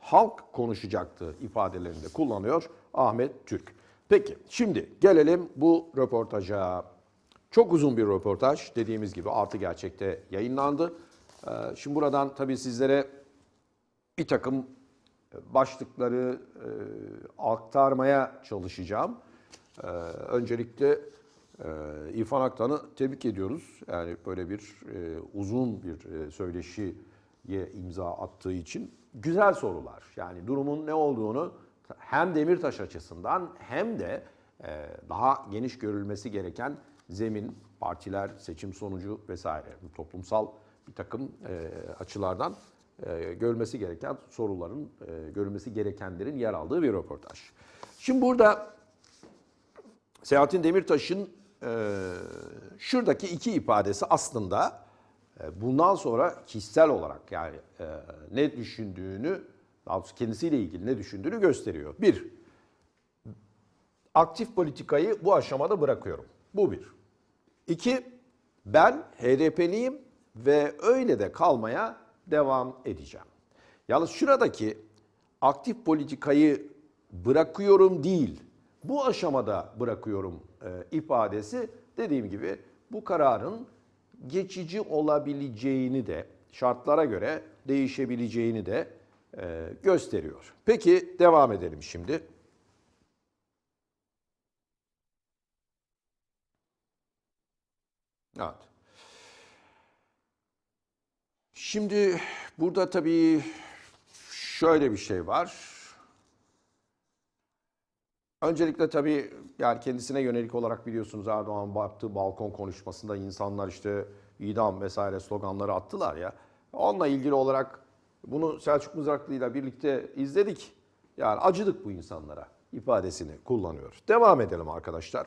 halk konuşacaktı ifadelerinde kullanıyor Ahmet Türk. Peki şimdi gelelim bu röportaja. Çok uzun bir röportaj dediğimiz gibi Artı Gerçek'te yayınlandı. Ee, Şimdi buradan tabii sizlere bir takım başlıkları e, aktarmaya çalışacağım. Ee, öncelikle e, İrfan Aktan'ı tebrik ediyoruz. Yani böyle bir e, uzun bir e, söyleşiye imza attığı için güzel sorular. Yani durumun ne olduğunu hem Demirtaş açısından hem de e, daha geniş görülmesi gereken zemin, partiler, seçim sonucu vesaire toplumsal bir takım e, açılardan e, görülmesi gereken soruların, görülmesi gerekenlerin yer aldığı bir röportaj. Şimdi burada Selahattin Demirtaş'ın şuradaki iki ifadesi aslında bundan sonra kişisel olarak yani e, ne düşündüğünü, kendisiyle ilgili ne düşündüğünü gösteriyor. Bir, aktif politikayı bu aşamada bırakıyorum. Bu bir. İki, ben HDP'liyim ve öyle de kalmaya devam edeceğim. Yalnız şuradaki aktif politikayı bırakıyorum değil, bu aşamada bırakıyorum e, ifadesi dediğim gibi bu kararın geçici olabileceğini de şartlara göre değişebileceğini de e, gösteriyor. Peki devam edelim şimdi. Evet. Şimdi burada tabii şöyle bir şey var. Öncelikle tabii yani kendisine yönelik olarak biliyorsunuz Erdoğan baktığı balkon konuşmasında insanlar işte idam vesaire sloganları attılar ya. Onunla ilgili olarak bunu Selçuk Mızraklı ile birlikte izledik. Yani acıdık bu insanlara ifadesini kullanıyor. Devam edelim arkadaşlar.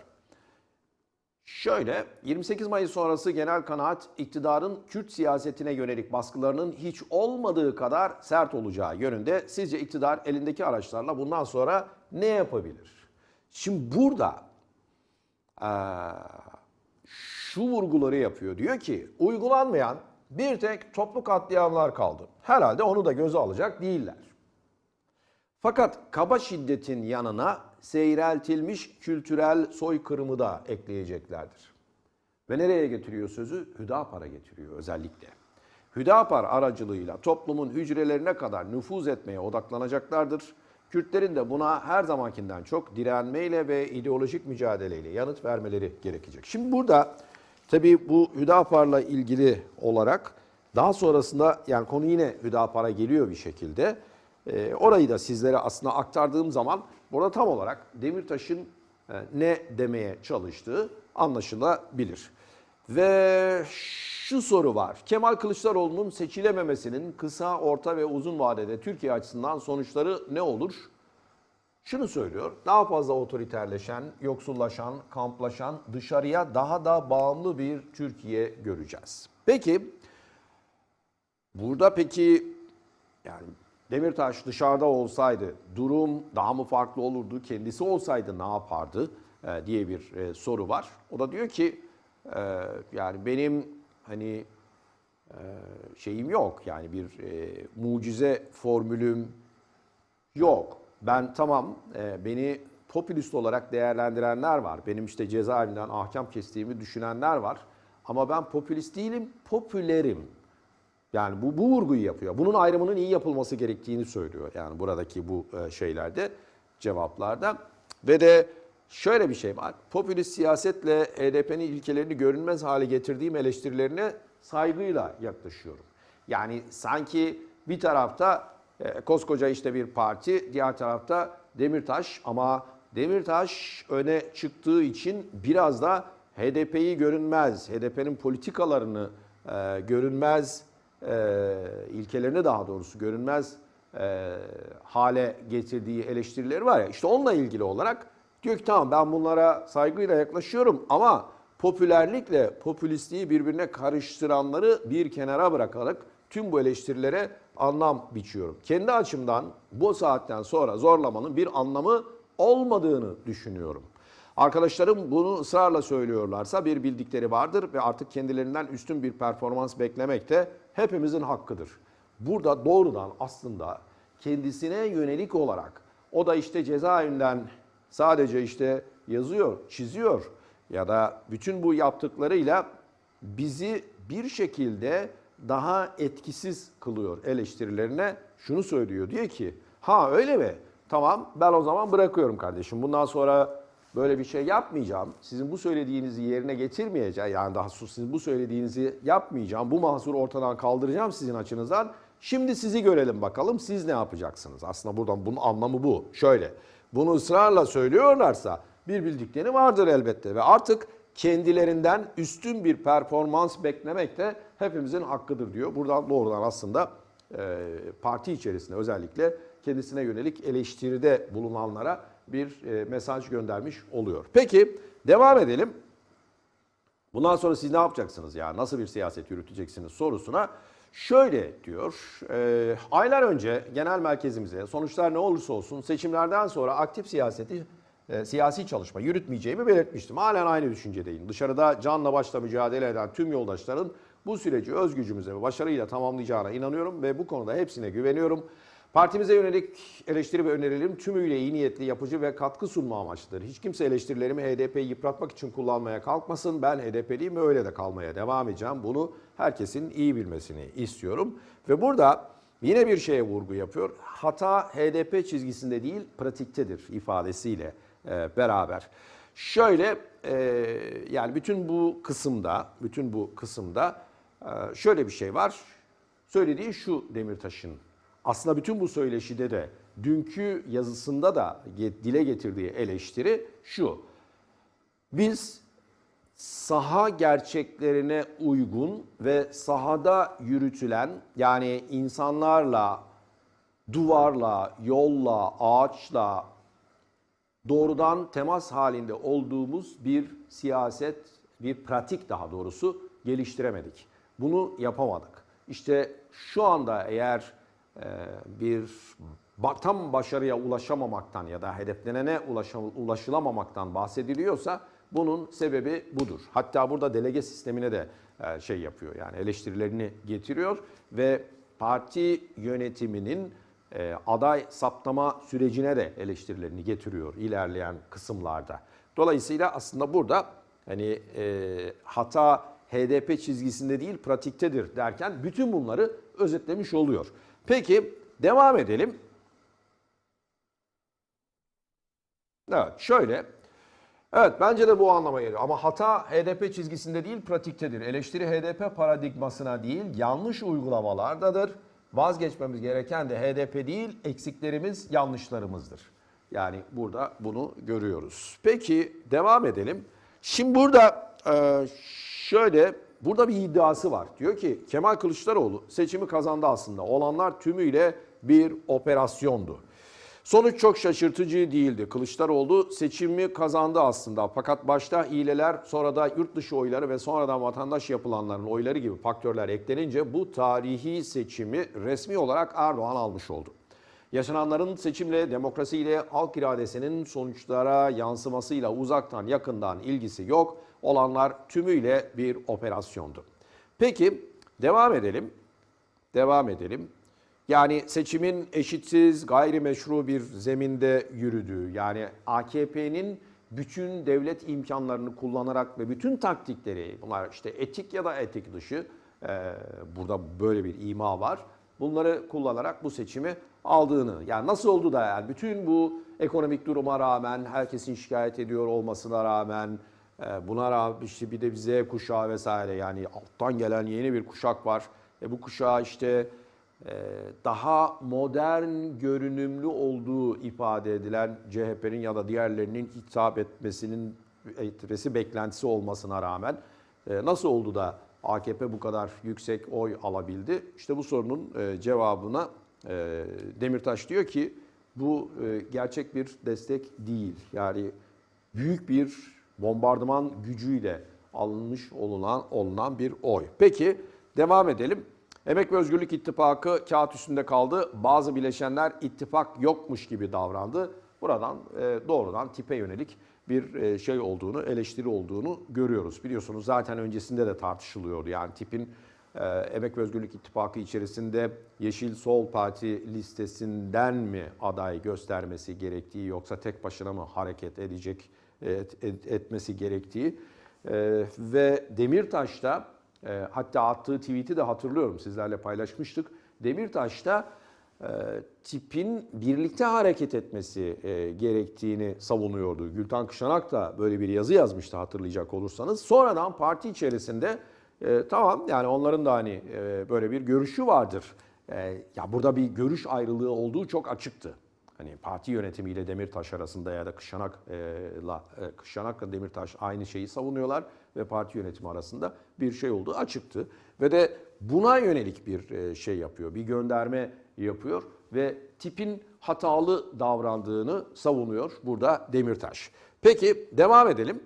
Şöyle 28 Mayıs sonrası genel kanaat iktidarın Kürt siyasetine yönelik baskılarının hiç olmadığı kadar sert olacağı yönünde. Sizce iktidar elindeki araçlarla bundan sonra ne yapabilir? Şimdi burada şu vurguları yapıyor. Diyor ki uygulanmayan bir tek toplu katliamlar kaldı. Herhalde onu da göze alacak değiller. Fakat kaba şiddetin yanına seyreltilmiş kültürel soykırımı da ekleyeceklerdir. Ve nereye getiriyor sözü? Hüdapar'a getiriyor özellikle. Hüdapar aracılığıyla toplumun hücrelerine kadar nüfuz etmeye odaklanacaklardır. Kürtlerin de buna her zamankinden çok direnmeyle ve ideolojik mücadeleyle yanıt vermeleri gerekecek. Şimdi burada tabii bu Hüdapar'la ilgili olarak daha sonrasında yani konu yine Hüdapar'a geliyor bir şekilde. Ee, orayı da sizlere aslında aktardığım zaman burada tam olarak Demirtaş'ın e, ne demeye çalıştığı anlaşılabilir. Ve şu soru var. Kemal Kılıçdaroğlu'nun seçilememesinin kısa, orta ve uzun vadede Türkiye açısından sonuçları ne olur? Şunu söylüyor. Daha fazla otoriterleşen, yoksullaşan, kamplaşan, dışarıya daha da bağımlı bir Türkiye göreceğiz. Peki burada peki yani Demirtaş dışarıda olsaydı durum daha mı farklı olurdu? Kendisi olsaydı ne yapardı e, diye bir e, soru var. O da diyor ki e, yani benim hani e, şeyim yok yani bir e, mucize formülüm yok. Ben tamam e, beni popülist olarak değerlendirenler var. Benim işte cezaevinden ahkam kestiğimi düşünenler var. Ama ben popülist değilim, popülerim. Yani bu, bu vurguyu yapıyor. Bunun ayrımının iyi yapılması gerektiğini söylüyor. Yani buradaki bu e, şeylerde, cevaplarda. Ve de şöyle bir şey var. Popülist siyasetle HDP'nin ilkelerini görünmez hale getirdiğim eleştirilerine saygıyla yaklaşıyorum. Yani sanki bir tarafta e, koskoca işte bir parti, diğer tarafta Demirtaş ama Demirtaş öne çıktığı için biraz da HDP'yi görünmez, HDP'nin politikalarını e, görünmez, e, ilkelerini daha doğrusu görünmez e, hale getirdiği eleştirileri var ya işte onunla ilgili olarak diyor ki tamam ben bunlara saygıyla yaklaşıyorum ama popülerlikle popülistliği birbirine karıştıranları bir kenara bırakarak tüm bu eleştirilere anlam biçiyorum. Kendi açımdan bu saatten sonra zorlamanın bir anlamı olmadığını düşünüyorum. Arkadaşlarım bunu ısrarla söylüyorlarsa bir bildikleri vardır ve artık kendilerinden üstün bir performans beklemek de hepimizin hakkıdır. Burada doğrudan aslında kendisine yönelik olarak o da işte cezaevinden sadece işte yazıyor, çiziyor ya da bütün bu yaptıklarıyla bizi bir şekilde daha etkisiz kılıyor eleştirilerine. Şunu söylüyor diyor ki ha öyle mi? Tamam ben o zaman bırakıyorum kardeşim. Bundan sonra böyle bir şey yapmayacağım. Sizin bu söylediğinizi yerine getirmeyeceğim. Yani daha sus sizin bu söylediğinizi yapmayacağım. Bu mahsuru ortadan kaldıracağım sizin açınızdan. Şimdi sizi görelim bakalım siz ne yapacaksınız? Aslında buradan bunun anlamı bu. Şöyle bunu ısrarla söylüyorlarsa bir bildikleri vardır elbette ve artık kendilerinden üstün bir performans beklemek de hepimizin hakkıdır diyor. Buradan doğrudan aslında e, parti içerisinde özellikle kendisine yönelik eleştiride bulunanlara bir e, mesaj göndermiş oluyor. Peki devam edelim. Bundan sonra siz ne yapacaksınız ya? Nasıl bir siyaset yürüteceksiniz sorusuna şöyle diyor. E, aylar önce genel merkezimize sonuçlar ne olursa olsun seçimlerden sonra aktif siyaseti e, siyasi çalışma yürütmeyeceğimi belirtmiştim. Halen aynı düşüncedeyim. Dışarıda canla başla mücadele eden tüm yoldaşların bu süreci özgücümüze ve başarıyla tamamlayacağına inanıyorum ve bu konuda hepsine güveniyorum. Partimize yönelik eleştiri ve önerilerim tümüyle iyi niyetli, yapıcı ve katkı sunma amaçlıdır. Hiç kimse eleştirilerimi HDP'yi yıpratmak için kullanmaya kalkmasın. Ben HDP'liyim ve öyle de kalmaya devam edeceğim. Bunu herkesin iyi bilmesini istiyorum. Ve burada yine bir şeye vurgu yapıyor. Hata HDP çizgisinde değil, pratiktedir ifadesiyle e, beraber. Şöyle e, yani bütün bu kısımda, bütün bu kısımda e, şöyle bir şey var. Söylediği şu Demirtaş'ın aslında bütün bu söyleşide de dünkü yazısında da dile getirdiği eleştiri şu. Biz saha gerçeklerine uygun ve sahada yürütülen yani insanlarla, duvarla, yolla, ağaçla doğrudan temas halinde olduğumuz bir siyaset, bir pratik daha doğrusu geliştiremedik. Bunu yapamadık. İşte şu anda eğer bir tam başarıya ulaşamamaktan ya da hedeflenene ulaşılamamaktan bahsediliyorsa bunun sebebi budur. Hatta burada delege sistemine de e, şey yapıyor yani eleştirilerini getiriyor ve parti yönetiminin e, aday saptama sürecine de eleştirilerini getiriyor ilerleyen kısımlarda. Dolayısıyla aslında burada hani hata HDP çizgisinde değil pratiktedir derken bütün bunları özetlemiş oluyor. Peki devam edelim. Evet şöyle. Evet bence de bu anlama geliyor. Ama hata HDP çizgisinde değil pratiktedir. Eleştiri HDP paradigmasına değil yanlış uygulamalardadır. Vazgeçmemiz gereken de HDP değil eksiklerimiz yanlışlarımızdır. Yani burada bunu görüyoruz. Peki devam edelim. Şimdi burada şöyle Burada bir iddiası var. Diyor ki Kemal Kılıçdaroğlu seçimi kazandı aslında. Olanlar tümüyle bir operasyondu. Sonuç çok şaşırtıcı değildi. Kılıçdaroğlu seçimi kazandı aslında. Fakat başta hileler, sonra da yurt dışı oyları ve sonradan vatandaş yapılanların oyları gibi faktörler eklenince bu tarihi seçimi resmi olarak Erdoğan almış oldu. Yaşananların seçimle, demokrasiyle, halk iradesinin sonuçlara yansımasıyla uzaktan yakından ilgisi yok olanlar tümüyle bir operasyondu. Peki devam edelim. Devam edelim. Yani seçimin eşitsiz, gayrimeşru bir zeminde yürüdüğü, yani AKP'nin bütün devlet imkanlarını kullanarak ve bütün taktikleri, bunlar işte etik ya da etik dışı, e, burada böyle bir ima var. Bunları kullanarak bu seçimi aldığını, yani nasıl oldu da yani bütün bu ekonomik duruma rağmen, herkesin şikayet ediyor olmasına rağmen, buna rağmen işte bir de Z kuşağı vesaire yani alttan gelen yeni bir kuşak var. E bu kuşağı işte e, daha modern görünümlü olduğu ifade edilen CHP'nin ya da diğerlerinin hitap etmesinin etmesi beklentisi olmasına rağmen e, nasıl oldu da AKP bu kadar yüksek oy alabildi? İşte bu sorunun e, cevabına Demirtaş diyor ki bu gerçek bir destek değil. Yani büyük bir bombardıman gücüyle alınmış olunan, olunan bir oy. Peki devam edelim. Emek ve Özgürlük İttifakı kağıt üstünde kaldı. Bazı bileşenler ittifak yokmuş gibi davrandı. Buradan e, doğrudan tipe yönelik bir e, şey olduğunu, eleştiri olduğunu görüyoruz. Biliyorsunuz zaten öncesinde de tartışılıyordu. Yani tipin e, Emek ve Özgürlük İttifakı içerisinde Yeşil Sol Parti listesinden mi aday göstermesi gerektiği yoksa tek başına mı hareket edecek et, et, etmesi gerektiği e, ve Demirtaş'ta e, hatta attığı tweet'i de hatırlıyorum sizlerle paylaşmıştık. Demirtaş'ta e, tipin birlikte hareket etmesi e, gerektiğini savunuyordu. Gültan Kışanak da böyle bir yazı yazmıştı hatırlayacak olursanız. Sonradan parti içerisinde e, tamam yani onların da hani e, böyle bir görüşü vardır. E, ya burada bir görüş ayrılığı olduğu çok açıktı. Hani parti yönetimiyle Demirtaş arasında ya da Kışanak'la e, Kışanak'la Demirtaş aynı şeyi savunuyorlar ve parti yönetimi arasında bir şey olduğu açıktı. Ve de buna yönelik bir e, şey yapıyor, bir gönderme yapıyor ve tipin hatalı davrandığını savunuyor burada Demirtaş. Peki devam edelim.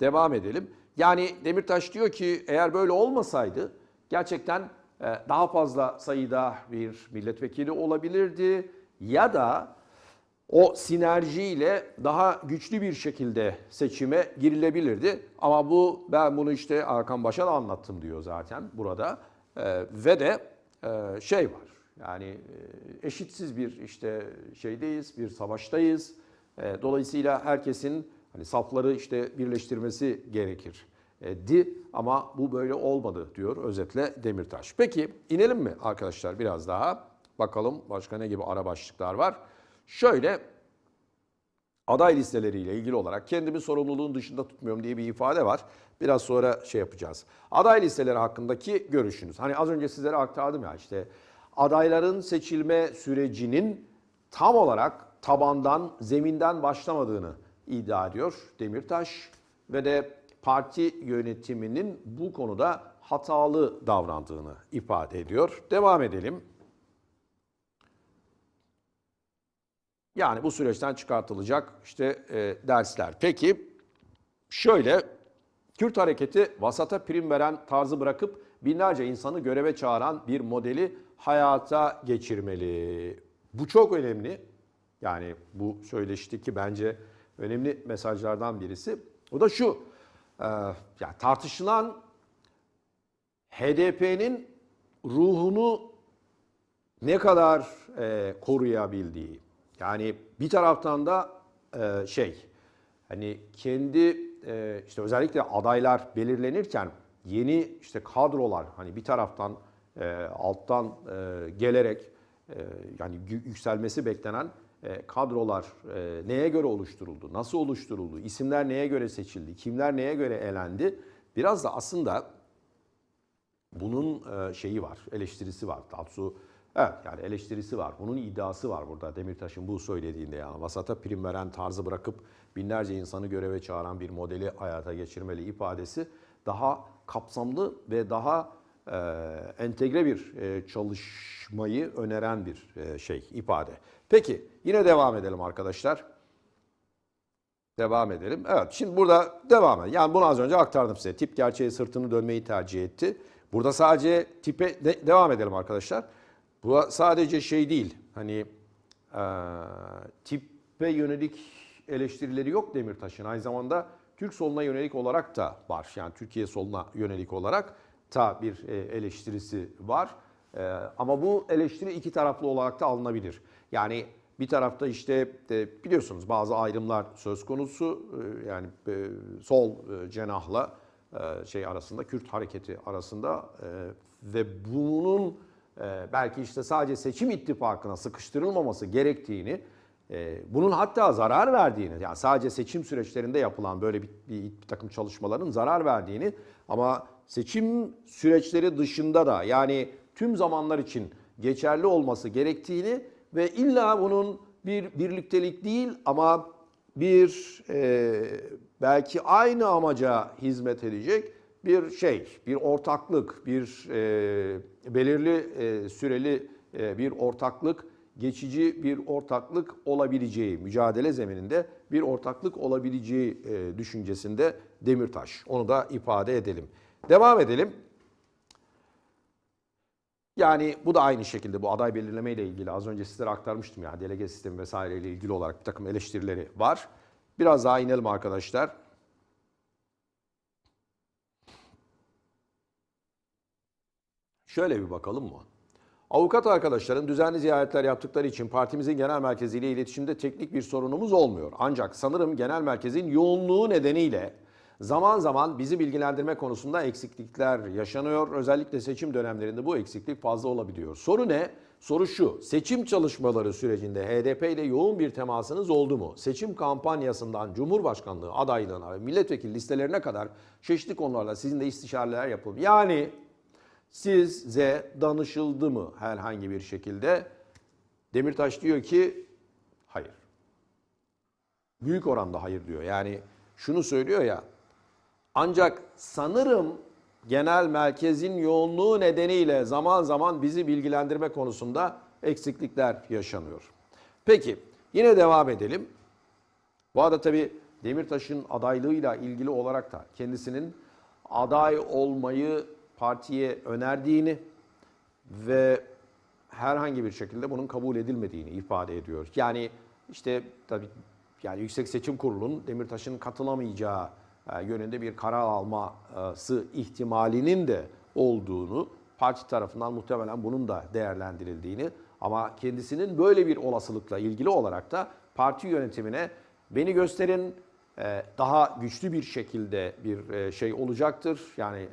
Devam edelim. Yani Demirtaş diyor ki eğer böyle olmasaydı gerçekten e, daha fazla sayıda bir milletvekili olabilirdi ya da o sinerjiyle daha güçlü bir şekilde seçime girilebilirdi. Ama bu ben bunu işte Arkan Baş'a da anlattım diyor zaten burada. Ee, ve de e, şey var yani e, eşitsiz bir işte şeydeyiz, bir savaştayız. E, dolayısıyla herkesin hani safları işte birleştirmesi gerekir e, di ama bu böyle olmadı diyor özetle Demirtaş. Peki inelim mi arkadaşlar biraz daha? Bakalım başka ne gibi ara başlıklar var. Şöyle aday listeleriyle ilgili olarak kendimi sorumluluğun dışında tutmuyorum diye bir ifade var. Biraz sonra şey yapacağız. Aday listeleri hakkındaki görüşünüz. Hani az önce sizlere aktardım ya işte adayların seçilme sürecinin tam olarak tabandan, zeminden başlamadığını iddia ediyor Demirtaş ve de parti yönetiminin bu konuda hatalı davrandığını ifade ediyor. Devam edelim. Yani bu süreçten çıkartılacak işte e, dersler. Peki şöyle Kürt hareketi vasata prim veren tarzı bırakıp binlerce insanı göreve çağıran bir modeli hayata geçirmeli. Bu çok önemli. Yani bu söyleşteki bence önemli mesajlardan birisi. O da şu. E, ya tartışılan HDP'nin ruhunu ne kadar e, koruyabildiği. Yani bir taraftan da e, şey hani kendi e, işte özellikle adaylar belirlenirken yeni işte kadrolar hani bir taraftan e, alttan e, gelerek e, yani yükselmesi beklenen e, kadrolar e, neye göre oluşturuldu, nasıl oluşturuldu, isimler neye göre seçildi, kimler neye göre elendi. Biraz da aslında bunun e, şeyi var, eleştirisi var. Tatsu Evet yani eleştirisi var. Bunun iddiası var burada Demirtaş'ın bu söylediğinde yani vasata prim veren tarzı bırakıp binlerce insanı göreve çağıran bir modeli hayata geçirmeli ifadesi daha kapsamlı ve daha e, entegre bir e, çalışmayı öneren bir e, şey ifade. Peki yine devam edelim arkadaşlar. Devam edelim. Evet şimdi burada devam edelim. Yani bunu az önce aktardım size. Tip gerçeğe sırtını dönmeyi tercih etti. Burada sadece tipe de, devam edelim arkadaşlar. Bu sadece şey değil. Hani e, tipe yönelik eleştirileri yok Demirtaş'ın. Aynı zamanda Türk soluna yönelik olarak da var. Yani Türkiye soluna yönelik olarak da bir eleştirisi var. E, ama bu eleştiri iki taraflı olarak da alınabilir. Yani bir tarafta işte e, biliyorsunuz bazı ayrımlar söz konusu. E, yani e, sol e, cenahla e, şey arasında Kürt hareketi arasında e, ve bunun belki işte sadece seçim ittifakına sıkıştırılmaması gerektiğini, e, bunun hatta zarar verdiğini, yani sadece seçim süreçlerinde yapılan böyle bir, bir, bir takım çalışmaların zarar verdiğini ama seçim süreçleri dışında da yani tüm zamanlar için geçerli olması gerektiğini ve illa bunun bir birliktelik değil ama bir e, belki aynı amaca hizmet edecek bir şey, bir ortaklık, bir e, belirli e, süreli e, bir ortaklık, geçici bir ortaklık olabileceği, mücadele zemininde bir ortaklık olabileceği e, düşüncesinde Demirtaş. Onu da ifade edelim. Devam edelim. Yani bu da aynı şekilde bu aday belirleme ile ilgili az önce sizlere aktarmıştım ya delege sistemi vesaire ile ilgili olarak bir takım eleştirileri var. Biraz daha inelim arkadaşlar. Şöyle bir bakalım mı? Avukat arkadaşların düzenli ziyaretler yaptıkları için partimizin genel merkeziyle iletişimde teknik bir sorunumuz olmuyor. Ancak sanırım genel merkezin yoğunluğu nedeniyle zaman zaman bizi bilgilendirme konusunda eksiklikler yaşanıyor. Özellikle seçim dönemlerinde bu eksiklik fazla olabiliyor. Soru ne? Soru şu. Seçim çalışmaları sürecinde HDP ile yoğun bir temasınız oldu mu? Seçim kampanyasından Cumhurbaşkanlığı adaylığına ve milletvekili listelerine kadar çeşitli konularla sizinle istişareler yapıldı. Yani size danışıldı mı herhangi bir şekilde? Demirtaş diyor ki hayır. Büyük oranda hayır diyor. Yani şunu söylüyor ya. Ancak sanırım genel merkezin yoğunluğu nedeniyle zaman zaman bizi bilgilendirme konusunda eksiklikler yaşanıyor. Peki yine devam edelim. Bu arada tabii Demirtaş'ın adaylığıyla ilgili olarak da kendisinin aday olmayı partiye önerdiğini ve herhangi bir şekilde bunun kabul edilmediğini ifade ediyor. Yani işte tabii yani Yüksek Seçim Kurulu'nun Demirtaş'ın katılamayacağı e, yönünde bir karar alması ihtimalinin de olduğunu, parti tarafından muhtemelen bunun da değerlendirildiğini ama kendisinin böyle bir olasılıkla ilgili olarak da parti yönetimine beni gösterin, daha güçlü bir şekilde bir e, şey olacaktır. Yani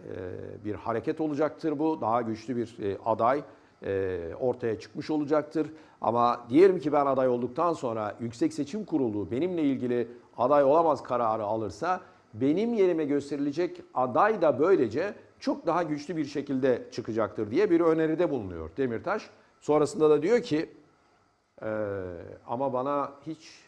bir hareket olacaktır bu. Daha güçlü bir aday ortaya çıkmış olacaktır. Ama diyelim ki ben aday olduktan sonra Yüksek Seçim Kurulu benimle ilgili aday olamaz kararı alırsa benim yerime gösterilecek aday da böylece çok daha güçlü bir şekilde çıkacaktır diye bir öneride bulunuyor Demirtaş. Sonrasında da diyor ki e, ama bana hiç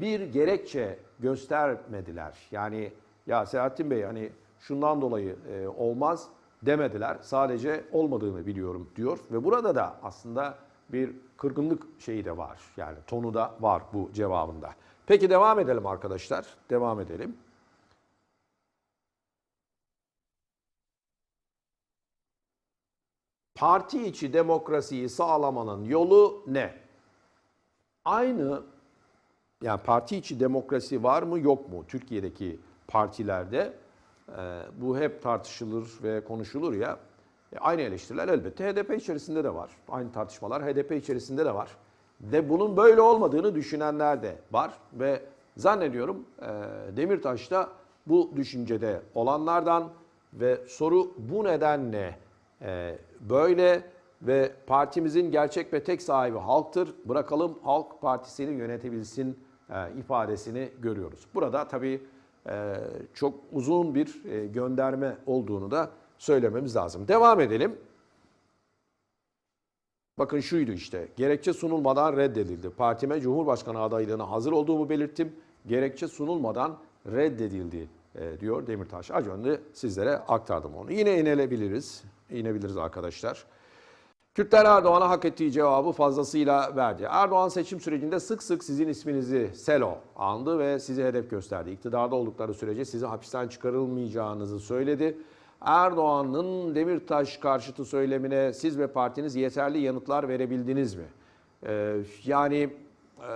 bir gerekçe göstermediler. Yani ya Selahattin Bey hani şundan dolayı e, olmaz demediler. Sadece olmadığını biliyorum diyor ve burada da aslında bir kırgınlık şeyi de var. Yani tonu da var bu cevabında. Peki devam edelim arkadaşlar. Devam edelim. Parti içi demokrasiyi sağlamanın yolu ne? Aynı yani parti içi demokrasi var mı yok mu Türkiye'deki partilerde? E, bu hep tartışılır ve konuşulur ya. E, aynı eleştiriler elbette HDP içerisinde de var. Aynı tartışmalar HDP içerisinde de var. Ve bunun böyle olmadığını düşünenler de var. Ve zannediyorum e, Demirtaş da bu düşüncede olanlardan ve soru bu nedenle e, böyle ve partimizin gerçek ve tek sahibi halktır. Bırakalım halk partisini yönetebilsin ifadesini görüyoruz. Burada tabii e, çok uzun bir e, gönderme olduğunu da söylememiz lazım. Devam edelim. Bakın şuydu işte. Gerekçe sunulmadan reddedildi. Partime Cumhurbaşkanı adaylığına hazır olduğumu belirttim. Gerekçe sunulmadan reddedildi e, diyor Demirtaş. Az önce sizlere aktardım onu. Yine inebiliriz. İnebiliriz arkadaşlar. Kürtler Erdoğan'a hak ettiği cevabı fazlasıyla verdi. Erdoğan seçim sürecinde sık sık sizin isminizi Selo andı ve sizi hedef gösterdi. İktidarda oldukları sürece sizi hapisten çıkarılmayacağınızı söyledi. Erdoğan'ın Demirtaş karşıtı söylemine siz ve partiniz yeterli yanıtlar verebildiniz mi? Ee, yani e,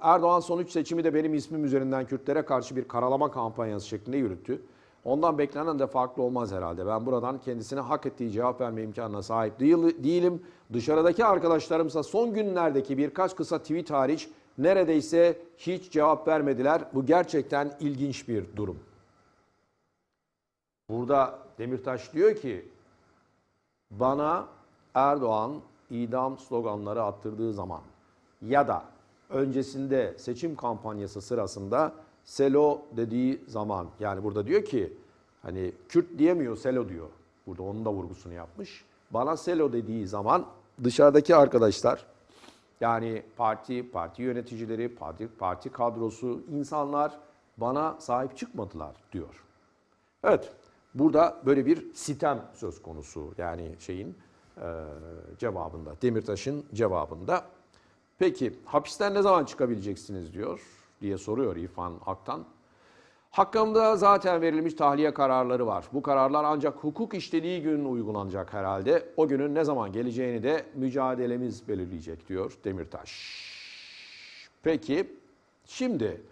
Erdoğan son 3 seçimi de benim ismim üzerinden Kürtlere karşı bir karalama kampanyası şeklinde yürüttü. Ondan beklenen de farklı olmaz herhalde. Ben buradan kendisine hak ettiği cevap verme imkanına sahip değil, değilim. Dışarıdaki arkadaşlarımsa son günlerdeki birkaç kısa tweet hariç neredeyse hiç cevap vermediler. Bu gerçekten ilginç bir durum. Burada Demirtaş diyor ki bana Erdoğan idam sloganları attırdığı zaman ya da öncesinde seçim kampanyası sırasında Selo dediği zaman yani burada diyor ki hani Kürt diyemiyor Selo diyor. Burada onun da vurgusunu yapmış. Bana Selo dediği zaman dışarıdaki arkadaşlar yani parti, parti yöneticileri, parti, parti kadrosu, insanlar bana sahip çıkmadılar diyor. Evet, burada böyle bir sitem söz konusu yani şeyin e, cevabında, Demirtaş'ın cevabında. Peki hapisten ne zaman çıkabileceksiniz diyor diye soruyor İrfan Aktan. Hakkımda zaten verilmiş tahliye kararları var. Bu kararlar ancak hukuk işlediği gün uygulanacak herhalde. O günün ne zaman geleceğini de mücadelemiz belirleyecek diyor Demirtaş. Peki şimdi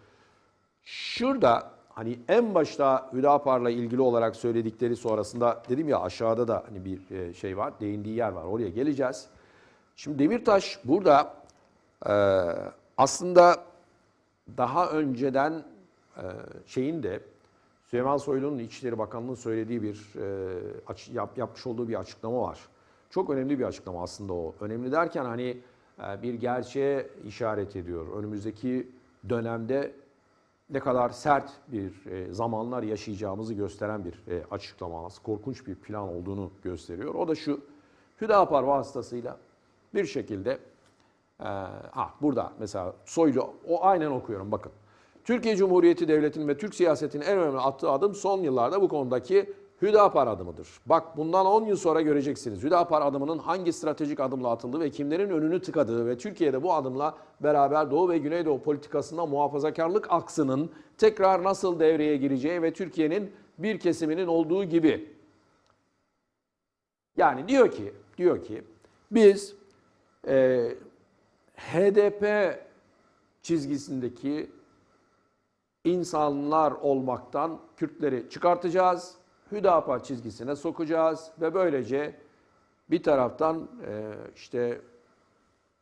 şurada hani en başta Hüdapar'la ilgili olarak söyledikleri sonrasında dedim ya aşağıda da hani bir e, şey var, değindiği yer var. Oraya geleceğiz. Şimdi Demirtaş burada e, aslında daha önceden e, şeyin de Süleyman Soylu'nun İçişleri Bakanlığı'nın söylediği bir e, aç- yap, yapmış olduğu bir açıklama var. Çok önemli bir açıklama aslında o. Önemli derken hani e, bir gerçeğe işaret ediyor. Önümüzdeki dönemde ne kadar sert bir e, zamanlar yaşayacağımızı gösteren bir e, açıklama. Korkunç bir plan olduğunu gösteriyor. O da şu, Hüdapar vasıtasıyla bir şekilde, e, ha burada mesela Soylu, o aynen okuyorum bakın. Türkiye Cumhuriyeti Devleti'nin ve Türk siyasetinin en önemli attığı adım son yıllarda bu konudaki Hüdapar adımıdır. Bak bundan 10 yıl sonra göreceksiniz. Hüdapar adımının hangi stratejik adımla atıldığı ve kimlerin önünü tıkadığı ve Türkiye'de bu adımla beraber Doğu ve Güneydoğu politikasında muhafazakarlık aksının tekrar nasıl devreye gireceği ve Türkiye'nin bir kesiminin olduğu gibi. Yani diyor ki, diyor ki biz e, HDP çizgisindeki insanlar olmaktan Kürtleri çıkartacağız. Hüdapar çizgisine sokacağız ve böylece bir taraftan e, işte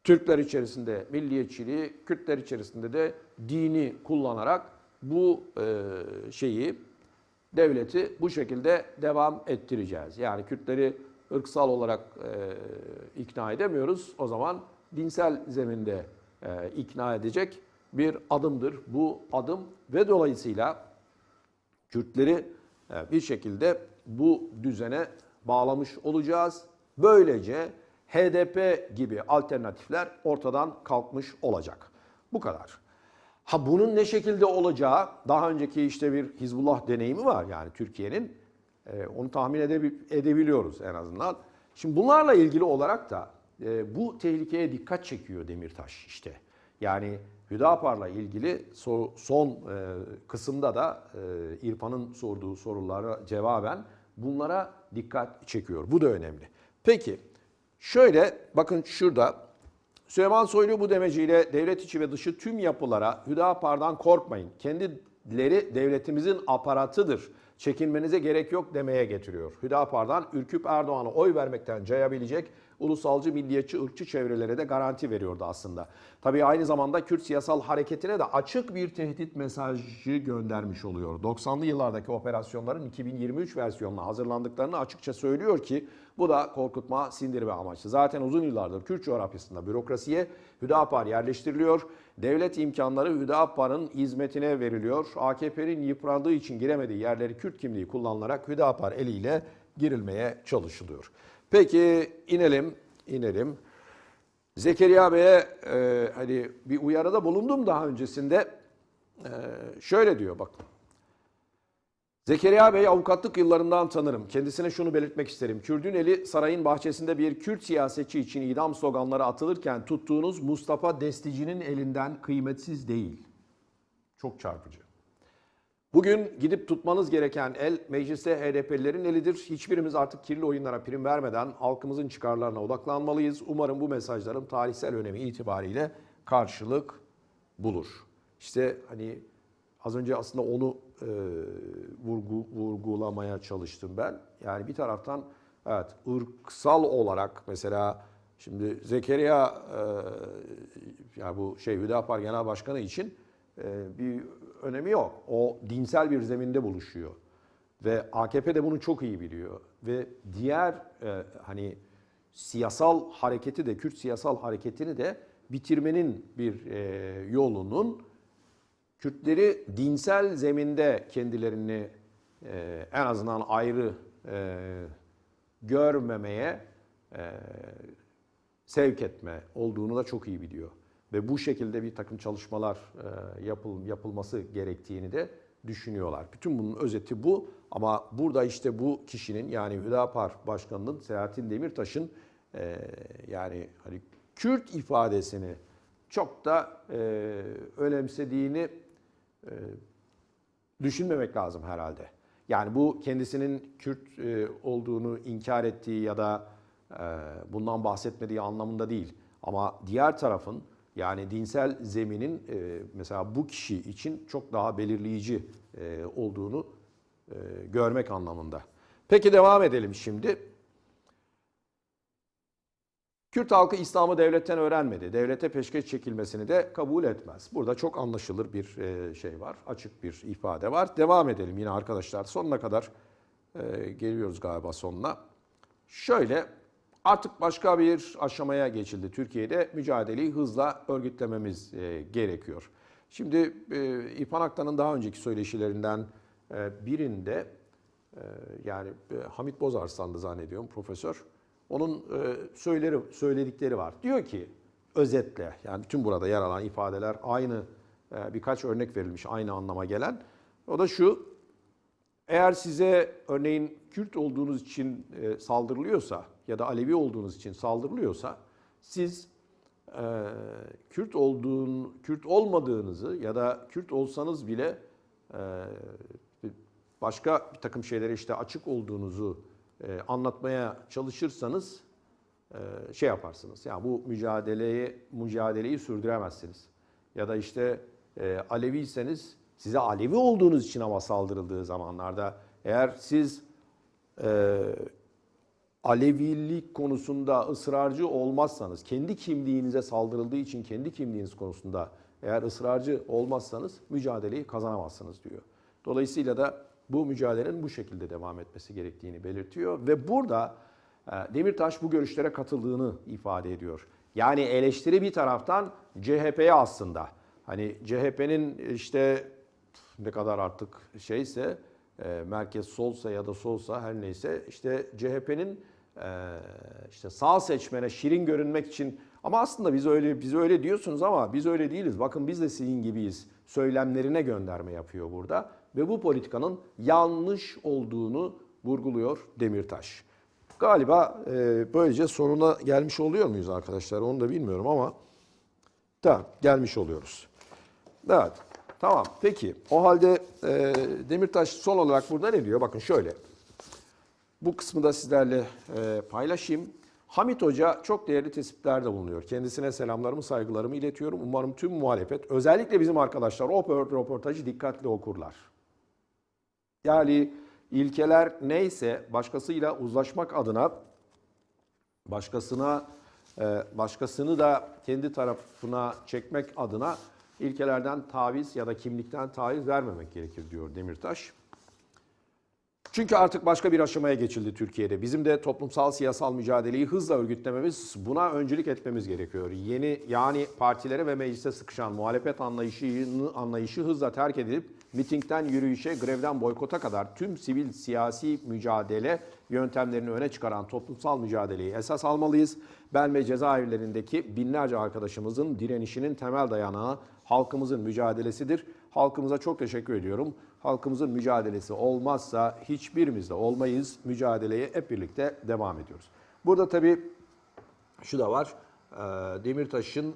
Türkler içerisinde milliyetçiliği, Kürtler içerisinde de dini kullanarak bu e, şeyi, devleti bu şekilde devam ettireceğiz. Yani Kürtleri ırksal olarak e, ikna edemiyoruz. O zaman dinsel zeminde e, ikna edecek bir adımdır bu adım ve dolayısıyla Kürtleri e, bir şekilde bu düzene bağlamış olacağız. Böylece HDP gibi alternatifler ortadan kalkmış olacak. Bu kadar. Ha bunun ne şekilde olacağı daha önceki işte bir Hizbullah deneyimi var yani Türkiye'nin. E, onu tahmin edebi- edebiliyoruz en azından. Şimdi bunlarla ilgili olarak da e, bu tehlikeye dikkat çekiyor Demirtaş işte. Yani Hüdapar'la ilgili so- son e, kısımda da e, İrfan'ın sorduğu sorulara cevaben bunlara dikkat çekiyor. Bu da önemli. Peki şöyle bakın şurada Süleyman Soylu bu demeciyle devlet içi ve dışı tüm yapılara Hüdapar'dan korkmayın. Kendileri devletimizin aparatıdır. Çekinmenize gerek yok demeye getiriyor. Hüdapar'dan ürküp Erdoğan'a oy vermekten cayabilecek ulusalcı, milliyetçi, ırkçı çevrelere de garanti veriyordu aslında. Tabii aynı zamanda Kürt siyasal hareketine de açık bir tehdit mesajı göndermiş oluyor. 90'lı yıllardaki operasyonların 2023 versiyonuna hazırlandıklarını açıkça söylüyor ki bu da korkutma, sindirme amaçlı. Zaten uzun yıllardır Kürt coğrafyasında bürokrasiye Hüdapar yerleştiriliyor. Devlet imkanları Hüdapar'ın hizmetine veriliyor. AKP'nin yıprandığı için giremediği yerleri Kürt kimliği kullanılarak Hüdapar eliyle girilmeye çalışılıyor. Peki inelim, inelim. Zekeriya Bey'e e, hani bir uyarıda bulundum daha öncesinde. E, şöyle diyor bak. Zekeriya Bey avukatlık yıllarından tanırım. Kendisine şunu belirtmek isterim. Kürdün eli sarayın bahçesinde bir Kürt siyasetçi için idam sloganları atılırken tuttuğunuz Mustafa Destici'nin elinden kıymetsiz değil. Çok çarpıcı. Bugün gidip tutmanız gereken el mecliste HDP'lilerin elidir. Hiçbirimiz artık kirli oyunlara prim vermeden halkımızın çıkarlarına odaklanmalıyız. Umarım bu mesajların tarihsel önemi itibariyle karşılık bulur. İşte hani az önce aslında onu e, vurgu, vurgulamaya çalıştım ben. Yani bir taraftan evet ırksal olarak mesela şimdi Zekeriya e, yani bu şey Hüdapar Genel Başkanı için bir önemi yok. O dinsel bir zeminde buluşuyor. Ve AKP de bunu çok iyi biliyor. Ve diğer e, hani siyasal hareketi de, Kürt siyasal hareketini de bitirmenin bir e, yolunun Kürtleri dinsel zeminde kendilerini e, en azından ayrı e, görmemeye e, sevk etme olduğunu da çok iyi biliyor. Ve bu şekilde bir takım çalışmalar e, yapıl, yapılması gerektiğini de düşünüyorlar. Bütün bunun özeti bu ama burada işte bu kişinin yani Hüdapar Başkanı'nın Selahattin Demirtaş'ın e, yani hani Kürt ifadesini çok da e, önemsediğini e, düşünmemek lazım herhalde. Yani bu kendisinin Kürt e, olduğunu inkar ettiği ya da e, bundan bahsetmediği anlamında değil. Ama diğer tarafın Yani dinsel zeminin e, mesela bu kişi için çok daha belirleyici e, olduğunu e, görmek anlamında. Peki devam edelim şimdi. Kürt halkı İslam'ı devletten öğrenmedi. Devlete peşkeş çekilmesini de kabul etmez. Burada çok anlaşılır bir e, şey var. Açık bir ifade var. Devam edelim yine arkadaşlar. Sonuna kadar e, geliyoruz galiba sonuna. Şöyle artık başka bir aşamaya geçildi. Türkiye'de mücadeleyi hızla örgütlememiz e, gerekiyor. Şimdi e, İrfan Aktan'ın daha önceki söyleşilerinden e, birinde e, yani e, Hamit Bozarslan'dı zannediyorum profesör. Onun e, söyleri, söyledikleri var. Diyor ki özetle yani tüm burada yer alan ifadeler aynı e, birkaç örnek verilmiş aynı anlama gelen. O da şu eğer size örneğin Kürt olduğunuz için e, saldırılıyorsa ya da Alevi olduğunuz için saldırılıyorsa siz e, Kürt olduğun Kürt olmadığınızı ya da Kürt olsanız bile e, başka bir takım şeylere işte açık olduğunuzu e, anlatmaya çalışırsanız e, şey yaparsınız. Yani bu mücadeleyi mücadeleyi sürdüremezsiniz. Ya da işte e, Aleviyseniz size Alevi olduğunuz için ama saldırıldığı zamanlarda eğer siz e, Alevilik konusunda ısrarcı olmazsanız, kendi kimliğinize saldırıldığı için kendi kimliğiniz konusunda eğer ısrarcı olmazsanız mücadeleyi kazanamazsınız diyor. Dolayısıyla da bu mücadelenin bu şekilde devam etmesi gerektiğini belirtiyor ve burada e, Demirtaş bu görüşlere katıldığını ifade ediyor. Yani eleştiri bir taraftan CHP'ye aslında. Hani CHP'nin işte ne kadar artık şeyse e, merkez solsa ya da solsa her neyse işte CHP'nin e, işte sağ seçmene şirin görünmek için ama aslında biz öyle biz öyle diyorsunuz ama biz öyle değiliz. Bakın biz de sizin gibiyiz. Söylemlerine gönderme yapıyor burada ve bu politikanın yanlış olduğunu vurguluyor Demirtaş. Galiba e, böylece sonuna gelmiş oluyor muyuz arkadaşlar? Onu da bilmiyorum ama da gelmiş oluyoruz. Evet. Tamam. Peki. O halde e, Demirtaş son olarak burada ne diyor? Bakın şöyle. Bu kısmı da sizlerle e, paylaşayım. Hamit Hoca çok değerli tespitlerde bulunuyor. Kendisine selamlarımı, saygılarımı iletiyorum. Umarım tüm muhalefet, özellikle bizim arkadaşlar o röportajı dikkatli okurlar. Yani ilkeler neyse başkasıyla uzlaşmak adına başkasına e, başkasını da kendi tarafına çekmek adına ilkelerden taviz ya da kimlikten taviz vermemek gerekir diyor Demirtaş. Çünkü artık başka bir aşamaya geçildi Türkiye'de. Bizim de toplumsal siyasal mücadeleyi hızla örgütlememiz, buna öncülük etmemiz gerekiyor. Yeni yani partilere ve meclise sıkışan muhalefet anlayışını anlayışı hızla terk edilip mitingden yürüyüşe, grevden boykota kadar tüm sivil siyasi mücadele yöntemlerini öne çıkaran toplumsal mücadeleyi esas almalıyız. Ben ve cezaevlerindeki binlerce arkadaşımızın direnişinin temel dayanağı halkımızın mücadelesidir. Halkımıza çok teşekkür ediyorum. Halkımızın mücadelesi olmazsa hiçbirimiz de olmayız. Mücadeleye hep birlikte devam ediyoruz. Burada tabii şu da var. Demirtaş'ın